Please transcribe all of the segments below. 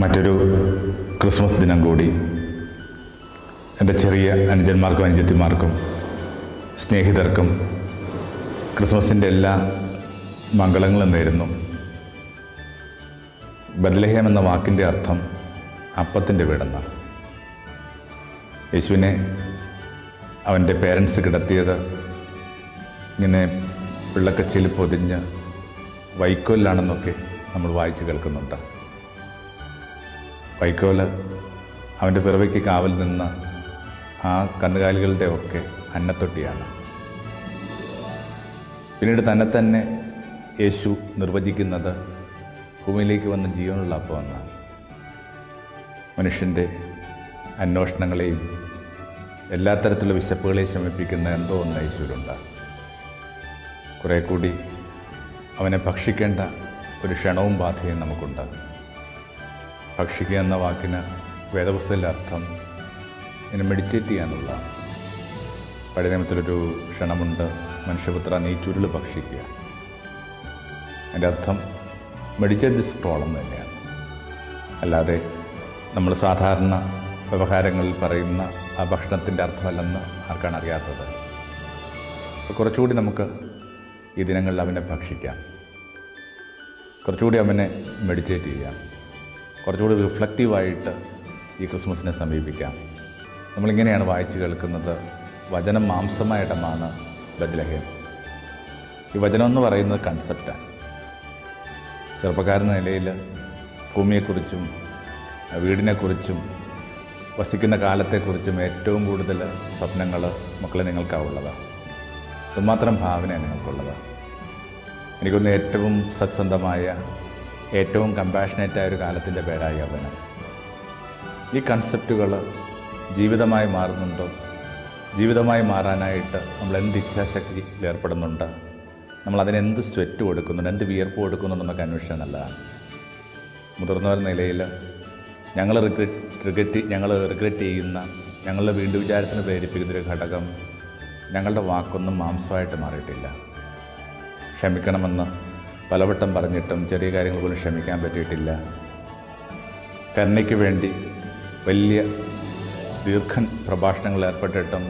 മറ്റൊരു ക്രിസ്മസ് ദിനം കൂടി എന്റെ ചെറിയ അനുജന്മാർക്കും അനുജത്തിമാർക്കും സ്നേഹിതർക്കും ക്രിസ്മസിന്റെ എല്ലാ മംഗളങ്ങളും നേരുന്നു. ബദ്ലഹേം എന്ന വാക്കിന്റെ അർത്ഥം അപ്പത്തിന്റെ വീടെന്നാണ്. യേശുവിനെ അവന്റെ പേരൻസ് കിടത്തിയത് ഇങ്ങനെ പിള്ളക്കച്ചിയിൽ പൊതിഞ്ഞ് വൈക്കോലിലാണെന്നൊക്കെ നമ്മൾ വായിച്ച് കേൾക്കുന്നുണ്ട്. വൈക്കോൽ അവന്റെ പിറവയ്ക്ക് കാവൽ നിന്ന ആ കന്നുകാലികളുടെ ഒക്കെ അന്നത്തൊട്ടിയാണ്. പിന്നീട് തന്നെ തന്നെ യേശു നിർവചിക്കുന്നത് ഭൂമിയിലേക്ക് വന്ന ജീവനുള്ള അപ്പം എന്നാണ് മനുഷ്യന്റെ അന്വേഷണങ്ങളെയും എല്ലാ തരത്തിലുള്ള വിശപ്പുകളെയും ശമിപ്പിക്കുന്ന എന്തോ ഒന്ന് യേശുവിലുണ്ട്. കുറേ കൂടി അവനെ ഭക്ഷിക്കേണ്ട ഒരു ക്ഷണവും ബാധയും നമുക്കുണ്ട്. ഭക്ഷിക്കുക എന്ന വാക്കിന് വേദപുസ്തകത്തിലെ അർത്ഥം ഇങ്ങനെ മെഡിറ്റേറ്റ് ചെയ്യാനുള്ള പഴയ നിയമത്തിലൊരു ക്ഷണമുണ്ട്. മനുഷ്യപുത്ര നീ ചുരുൾ ഭക്ഷിക്കുക. അതിന്റെ അർത്ഥം മെഡിറ്റേറ്റ് ദിസ് പ്രോബ്ലം തന്നെയാണ്. അല്ലാതെ നമ്മൾ സാധാരണ വ്യവഹാരങ്ങളിൽ പറയുന്ന ആ ഭക്ഷണത്തിന്റെ അർത്ഥമല്ലെന്ന് ആർക്കാണ് അറിയാത്തത്? കുറച്ചുകൂടി നമുക്ക് ഈ ദിനങ്ങളിൽ അവനെ ഭക്ഷിക്കാം. കുറച്ചുകൂടി അവനെ മെഡിറ്റേറ്റ് ചെയ്യാം. കുറച്ചുകൂടി റിഫ്ലക്റ്റീവായിട്ട് ഈ ക്രിസ്മസിനെ സമീപിക്കാം. നമ്മളിങ്ങനെയാണ് വായിച്ചു കേൾക്കുന്നത്. വചനം മാംസമായ ഇടമാണ് ബദ്ലഹേം ഈ വചനം എന്ന് പറയുന്നത് കൺസെപ്റ്റാണ് ചെറുപ്പക്കാരെന്ന നിലയിൽ ഭൂമിയെക്കുറിച്ചും വീടിനെക്കുറിച്ചും വസിക്കുന്ന കാലത്തെക്കുറിച്ചും ഏറ്റവും കൂടുതൽ സ്വപ്നങ്ങൾ മക്കളെ നിങ്ങൾക്കാവുള്ളതാണ് അതുമാത്രം ഭാവനയാണ് നിങ്ങൾക്കുള്ളത്. എനിക്കൊന്ന് ഏറ്റവും സത്സന്ധമായ ഏറ്റവും കമ്പാഷനേറ്റായ ഒരു കാലത്തിന്റെ പേരായി യൗവനം ഈ കൺസെപ്റ്റുകൾ ജീവിതമായി മാറുന്നുണ്ടോ? ജീവിതമായി മാറാനായിട്ട് നമ്മൾ എന്ത് ഇച്ഛാശക്തിയിൽ ഏർപ്പെടുന്നുണ്ട്? നമ്മൾ അതിനെന്ത് സ്വെറ്റ് കൊടുക്കുന്നുണ്ട്? എന്ത് വിയർപ്പ് കൊടുക്കുന്നുണ്ടെന്നൊക്കെ അന്വേഷിച്ചാൽ നല്ലതാണ്. മുതിർന്നവർ നിലയിൽ ഞങ്ങൾ റിഗ്രറ്റ് റിഗ്രറ്റ് ഞങ്ങൾ റിഗ്രറ്റ് ചെയ്യുന്ന ഞങ്ങളുടെ വീണ്ടും വിചാരത്തിന് പ്രേരിപ്പിക്കുന്നൊരു ഘടകം ഞങ്ങളുടെ വാക്കൊന്നും മാംസമായിട്ട് മാറിയിട്ടില്ല. ക്ഷമിക്കണമെന്ന് പലവട്ടം പറഞ്ഞിട്ടും ചെറിയ കാര്യങ്ങൾ പോലും ക്ഷമിക്കാൻ പറ്റിയിട്ടില്ല. കരുണയ്ക്ക് വേണ്ടി വലിയ ദീർഘൻ പ്രഭാഷണങ്ങൾ ഏർപ്പെട്ടിട്ടും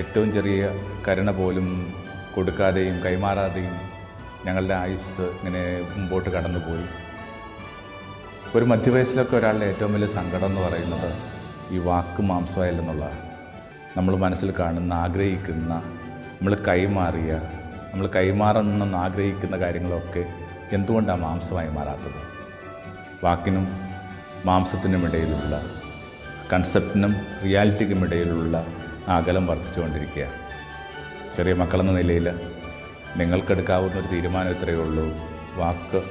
ഏറ്റവും ചെറിയ കരുണ പോലും കൊടുക്കാതെയും കൈമാറാതെയും ഞങ്ങളുടെ ആയുസ് ഇങ്ങനെ മുമ്പോട്ട് കടന്നുപോയി. ഒരു മധ്യവയസ്സിലൊക്കെ ഒരാളുടെ ഏറ്റവും വലിയ സങ്കടം എന്ന് പറയുന്നത് ഈ വാക്ക് മാംസമായില്ലെന്നുള്ളതാണ് നമ്മൾ മനസ്സിൽ കാണുന്ന ആഗ്രഹിക്കുന്ന നമ്മൾ കൈമാറിയ നമ്മൾ കൈമാറണമെന്ന് ആഗ്രഹിക്കുന്ന കാര്യങ്ങളൊക്കെ എന്തുകൊണ്ടാണ് മാംസമായി മാറാത്തത്? വാക്കിനും മാംസത്തിനും ഇടയിലുള്ള കൺസെപ്റ്റിനും റിയാലിറ്റിക്കും ഇടയിലുള്ള അകലം വർദ്ധിച്ചുകൊണ്ടിരിക്കുക ചെറിയ മക്കളെന്ന നിലയിൽ നിങ്ങൾക്കെടുക്കാവുന്ന ഒരു തീരുമാനം ഇത്രയേ ഉള്ളൂ. വാക്ക്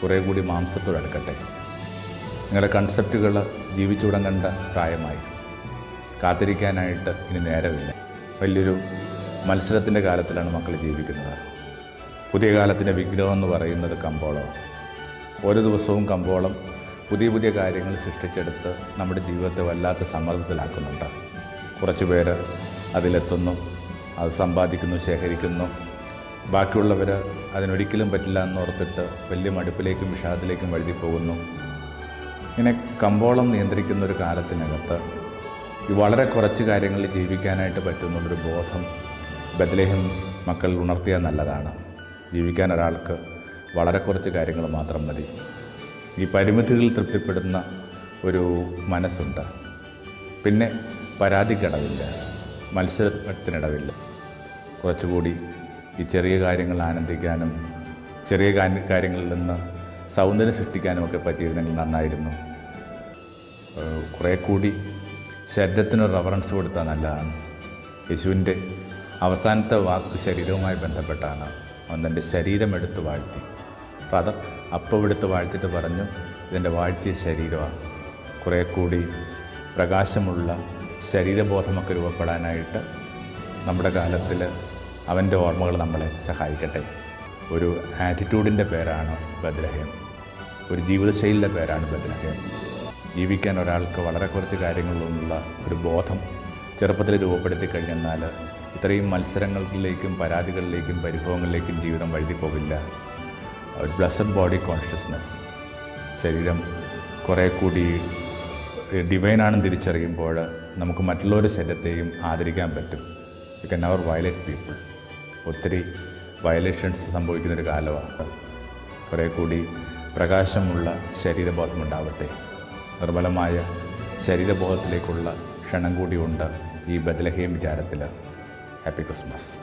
കുറേ കൂടി മാംസത്തോടെടുക്കട്ടെ നിങ്ങളുടെ കൺസെപ്റ്റുകൾ ജീവിച്ചു തുടങ്ങേണ്ട പ്രായമായി. കാത്തിരിക്കാനായിട്ട് ഇനി നേരമില്ല. വലിയൊരു മത്സരത്തിന്റെ കാലത്തിലാണ് മക്കൾ ജീവിക്കുന്നത്. പുതിയ കാലത്തിന്റെ വിഗ്രഹം എന്ന് പറയുന്നത് കമ്പോളമാണ് ഓരോ ദിവസവും കമ്പോളം പുതിയ പുതിയ കാര്യങ്ങൾ സൃഷ്ടിച്ചെടുത്ത് നമ്മുടെ ജീവിതത്തെ വല്ലാത്ത സമ്മർദ്ദത്തിലാക്കുന്നുണ്ട്. കുറച്ച് പേര് അതിലെത്തുന്നു അത് സമ്പാദിക്കുന്നു ശേഖരിക്കുന്നു. ബാക്കിയുള്ളവർ അതിനൊരിക്കലും പറ്റില്ല എന്നോർത്തിട്ട് വലിയ മടുപ്പിലേക്കും വിഷാദത്തിലേക്കും വഴുതി പോകുന്നു ഇങ്ങനെ കമ്പോളം നിയന്ത്രിക്കുന്ന ഒരു കാലത്തിനകത്ത് വളരെ കുറച്ച് കാര്യങ്ങളിൽ ജീവിക്കാനായിട്ട് പറ്റുന്നുള്ളൊരു ബോധം ബദലേഹം മക്കൾ ഉണർത്തിയാൽ നല്ലതാണ്. ജീവിക്കാൻ ഒരാൾക്ക് വളരെ കുറച്ച് കാര്യങ്ങൾ മാത്രം മതി. ഈ പരിമിതികളിൽ തൃപ്തിപ്പെടുന്ന ഒരു മനസ്സുണ്ട്. പിന്നെ പരാതിക്കിടവില്ല മത്സരത്തിനിടവില്ല. കുറച്ചുകൂടി ഈ ചെറിയ കാര്യങ്ങൾ ആനന്ദിക്കാനും ചെറിയ കാര്യങ്ങളിൽ നിന്ന് സൗന്ദര്യം സൃഷ്ടിക്കാനും ഒക്കെ പറ്റിയിരുന്നെങ്കിൽ നന്നായിരുന്നു. കുറേ കൂടി ശരീരത്തിന് റെഫറൻസ് കൊടുത്താൽ നല്ലതാണ്. യേശുവിന്റെ അവസാനത്തെ വാക്ക് ശരീരവുമായി ബന്ധപ്പെട്ടാണ്. അവൻ തന്റെ ശരീരം എടുത്ത് വാഴ്ത്തി. അപ്പം അത് അപ്പം എടുത്ത് വാഴ്ത്തിയിട്ട് പറഞ്ഞു ഇതിന്റെ വാഴ്ത്തിയ ശരീരമാണ്. കുറേ കൂടി പ്രകാശമുള്ള ശരീരബോധമൊക്കെ രൂപപ്പെടാനായിട്ട് നമ്മുടെ കാലത്തിൽ അവന്റെ ഓർമ്മകൾ നമ്മളെ സഹായിക്കട്ടെ. ഒരു ആറ്റിറ്റ്യൂഡിന്റെ പേരാണ് ബദ്രഹയം ഒരു ജീവിതശൈലിയുടെ പേരാണ് ബദ്രഹയം ജീവിക്കാൻ ഒരാൾക്ക് വളരെ കുറച്ച് കാര്യങ്ങളിലുള്ള ഒരു ബോധം ചെറുപ്പത്തിൽ രൂപപ്പെടുത്തി കഴിഞ്ഞെന്നാൽ ഇത്രയും മത്സരങ്ങളിലേക്കും പരാതികളിലേക്കും പരിഭവങ്ങളിലേക്കും ജീവിതം വഴുതി പോകില്ല ഒരു ബ്ലസ്ഡ് ബോഡി കോൺഷ്യസ്നസ് ശരീരം കുറേ കൂടി ഡിവൈനാണെന്ന് തിരിച്ചറിയുമ്പോൾ നമുക്ക് മറ്റുള്ളവരുടെ ശരീരത്തെയും ആദരിക്കാൻ പറ്റും. യു കൻ അവർ വയലേറ്റ് പീപ്പിൾ ഒത്തിരി വയലേഷൻസ് സംഭവിക്കുന്നൊരു കാലമാണ്. കുറേ കൂടി പ്രകാശമുള്ള ശരീരബോധമുണ്ടാവട്ടെ നിർമ്മലമായ ശരീരബോധത്തിലേക്കുള്ള ക്ഷണം കൂടിയുണ്ട് ഈ ബദലഹീം വിചാരത്തിൽ ハッピークリスマス。